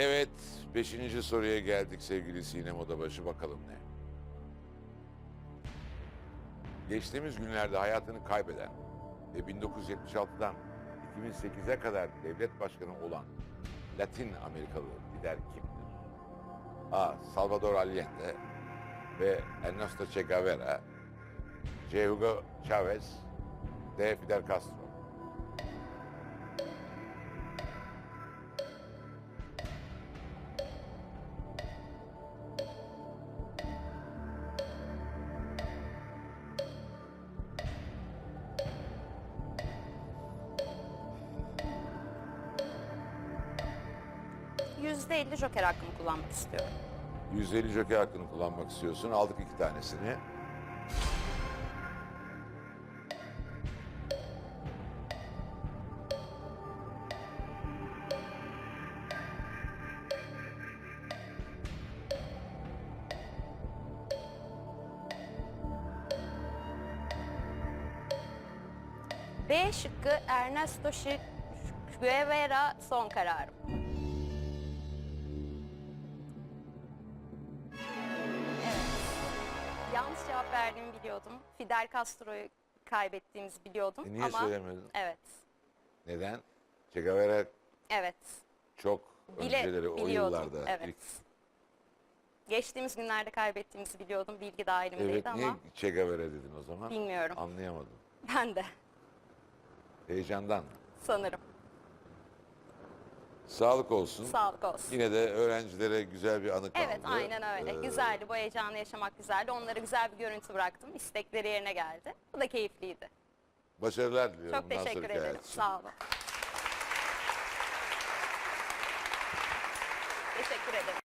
Evet, beşinci soruya geldik sevgili Sinem Odabaşı. Bakalım ne? Geçtiğimiz günlerde hayatını kaybeden ve 1976'dan 2008'e kadar devlet başkanı olan Latin Amerikalı lider kimdir? A. Salvador Allende ve Ernesto Che Guevara C. Hugo Chavez D. Fidel Castro %50 joker hakkımı kullanmak istiyorum. 150 joker hakkını kullanmak istiyorsun. Aldık iki tanesini. B şıkkı Ernesto Che Guevara son kararım. Verdiğimi biliyordum. Fidel Castro'yu kaybettiğimizi biliyordum E niye ama söylemedin? evet. Neden? Che Guevara Evet. çok Bile önceleri o biliyordum. yıllarda Evet. ilk Geçtiğimiz günlerde kaybettiğimizi biliyordum. Bilgi dahilimdeydi Evet, niye ama Che Guevara dedin o zaman? bilmiyorum. Anlayamadım. Ben de Heyecandan. sanırım. Sağlık olsun. Sağlık olsun. Yine de öğrencilere güzel bir anı kaldı. Evet aynen öyle. Ee, Güzeldi. Bu heyecanı yaşamak güzeldi. Onlara güzel bir görüntü bıraktım. İstekleri yerine geldi. Bu da keyifliydi. Başarılar diliyorum. Çok teşekkür ederim. Sağ olun. Teşekkür ederim.